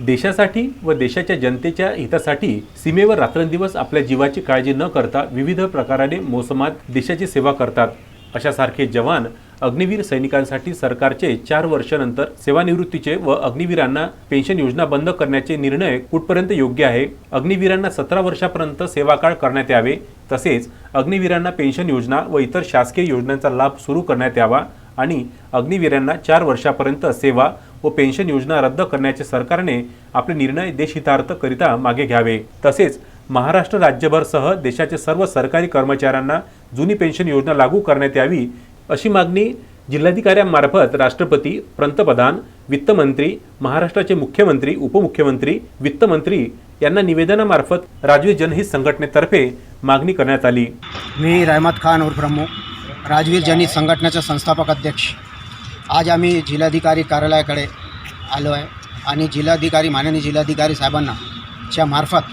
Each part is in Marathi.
देशासाठी व देशाच्या जनतेच्या हितासाठी सीमेवर रात्रंदिवस आपल्या जीवाची काळजी न करता विविध प्रकाराने मोसमात देशाची सेवा करतात. अशासारखे जवान अग्निवीर सैनिकांसाठी सरकारचे चार वर्षानंतर सेवानिवृत्तीचे व अग्निवीरांना पेन्शन योजना बंद करण्याचे निर्णय कुठपर्यंत योग्य आहे? अग्निवीरांना सतरा वर्षापर्यंत सेवाकाळ करण्यात यावे. तसेच अग्निवीरांना पेन्शन योजना व इतर शासकीय योजनांचा लाभ सुरू करण्यात यावा आणि अग्निवीरांना चार वर्षापर्यंत सेवा व पेन्शन योजना रद्द करण्याचे सरकारने आपले निर्णय देशहितार्थ करिता मागे घ्यावे. तसेच महाराष्ट्र राज्यभरसह देशाचे सर्व सरकारी कर्मचाऱ्यांना जुनी पेन्शन योजना लागू करण्यात यावी अशी मागणी जिल्हाधिकाऱ्यांमार्फत राष्ट्रपती पंतप्रधान वित्तमंत्री महाराष्ट्राचे मुख्यमंत्री उपमुख्यमंत्री वित्तमंत्री यांना निवेदनामार्फत राजवी जनहित संघटनेतर्फे मागणी करण्यात आली. मी रहमत खान उर्फ प्रमुख राजवीर जनहित संघटनेचे संस्थापक अध्यक्ष. आज आम्ही जिल्हाधिकारी कार्यालयाकडे आलो आहे आणि जिल्हाधिकारी माननीय जिल्हाधिकारी साहेबांना च्या मार्फत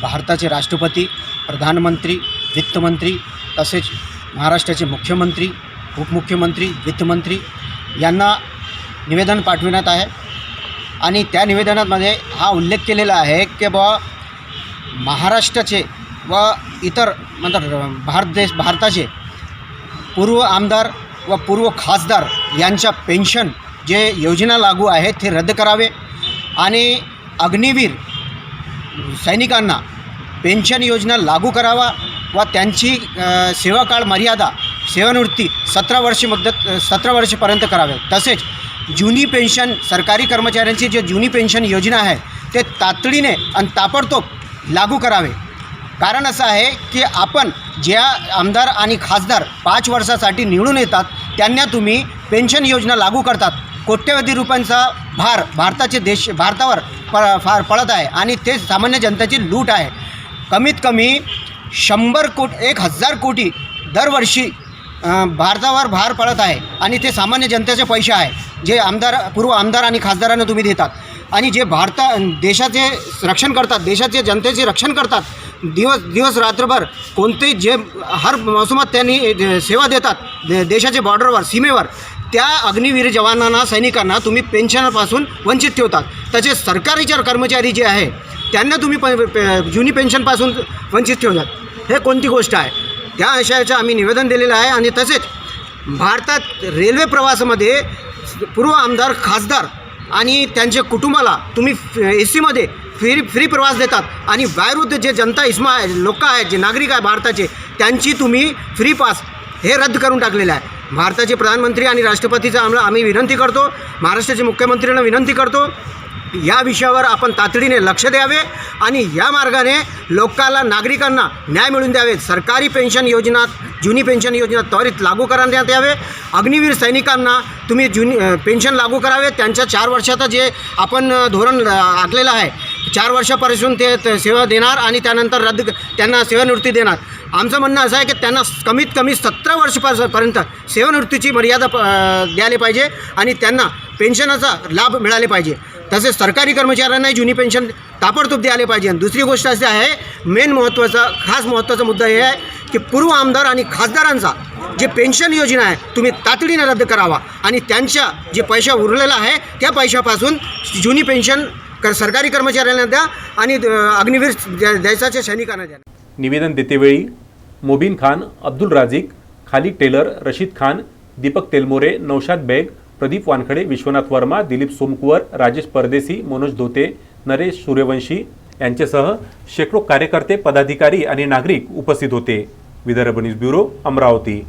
भारताचे राष्ट्रपती प्रधानमंत्री वित्तमंत्री तसेच महाराष्ट्राचे मुख्यमंत्री उपमुख्यमंत्री वित्तमंत्री यांना निवेदन पाठविण्यात आहे. आणि त्या निवेदनामध्ये हा उल्लेख केलेला आहे की बुवा महाराष्ट्राचे व इतर म्हणतात भारत देश भारताचे पूर्व आमदार व पूर्व खासदार यांच्या पेन्शन जे योजना लागू आहेत ते रद्द करावे. आणि अग्निवीर सैनिकांना पेन्शन योजना लागू करावा व त्यांची सेवाकाळ मर्यादा सेवानिवृत्ती सतरा वर्षे मदत सतरा वर्षपर्यंत करावे. तसेच जुनी पेन्शन सरकारी कर्मचाऱ्यांची जे जुनी पेन्शन योजना आहे ते तातडीने आणि ताबडतोब लागू करावे. कारण असं आहे की आपण ज्या आमदार आणि खासदार पाच वर्षासाठी निवडून येतात त्यांना तुम्ही पेन्शन योजना लागू करतात. कोट्यवधी रुपयांचा भार भारताचे देश भारतावर प फार पडत आहे आणि ते सामान्य जनतेची लूट आहे. कमीत कमी शंभर कोट एक हजार कोटी दरवर्षी भारतावर भार पडत आहे आणि ते सामान्य जनतेचे पैसे आहे जे आमदार पूर्व आमदार आणि खासदारांना तुम्ही देतात. आणि जे भारता देशाचे रक्षण करतात देशाचे जनतेचे रक्षण करतात दिवस दिवस रात्रभर कोणते जे हर मोसमात त्यांनी सेवा देतात दे देशाच्या बॉर्डरवर सीमेवर त्या अग्निवीर जवानांना सैनिकांना तुम्ही पेन्शनपासून वंचित ठेवतात. तसेच सरकारीचे कर्मचारी जे आहे त्यांना तुम्ही प प- जुनी पेन्शनपासून वंचित ठेवतात. हे कोणती गोष्ट आहे? त्या आशयाचं आम्ही निवेदन दिलेलं आहे आणि तसेच भारतात रेल्वे प्रवासामध्ये पूर्व आमदार खासदार आणि त्यांच्या कुटुंबाला तुम्ही ए सीमध्ये फ्री फ्री प्रवास देतात. आणि बाहेरून जे जनता इस्मा लोक आहेत जे नागरिक आहे भारताचे त्यांची तुम्ही फ्री पास हे रद्द करून टाकलेलं आहे. भारताचे प्रधानमंत्री आणि राष्ट्रपतीचा आम्हाला आम्ही विनंती करतो. महाराष्ट्राचे मुख्यमंत्र्यांना विनंती करतो. या विषयावर आपण तातडीने लक्ष द्यावे आणि या मार्गाने लोकाला नागरिकांना न्याय मिळून द्यावे. सरकारी पेन्शन योजना जुनी पेन्शन योजना त्वरित लागू करण्यात यावे. अग्निवीर सैनिकांना तुम्ही जुनी पेन्शन लागू करावे. त्यांच्या चार वर्षाचं जे आपण धोरण आखलेलं आहे चार वर्षापासून ते सेवा देणार आणि त्यानंतर रद्द त्यांना सेवानिवृत्ती देणार. आमचं म्हणणं असं आहे की त्यांना कमीत कमी सतरा वर्षापर्यंत सेवानिवृत्तीची मर्यादा प- द्यायला पाहिजे आणि त्यांना पेन्शनाचा लाभ मिळाले पाहिजे. तसेच सरकारी कर्मचाऱ्यांनाही जुनी पेन्शन ताबडतोब द्यायला पाहिजे. आणि दुसरी गोष्ट अशी आहे मेन महत्त्वाचा खास महत्त्वाचा मुद्दा हे आहे की पूर्व आमदार आणि खासदारांचा जे पेन्शन योजना आहे तुम्ही तातडीने रद्द करावा. आणि त्यांच्या जे पैसा उरलेला आहे त्या पैशापासून जुनी पेन्शन कर सरकारी कर्मचाऱ्यांना द्या आणि अग्निवीर द्या- देशाच्या सैनिकांना द्या. निवेदन देतेवेळी मोबिन खान अब्दुल राजिक खालिद टेलर रशीद खान दीपक तेलमोरे नौशाद बेग प्रदीप वानखडे विश्वनाथ वर्मा दिलीप सोमकुवर राजेश परदेसी मनोज धोते नरेश सूर्यवंशी यांच्यासह शेकडो कार्यकर्ते पदाधिकारी आणि नागरिक उपस्थित होते. Vidarbha news bureau Amravati.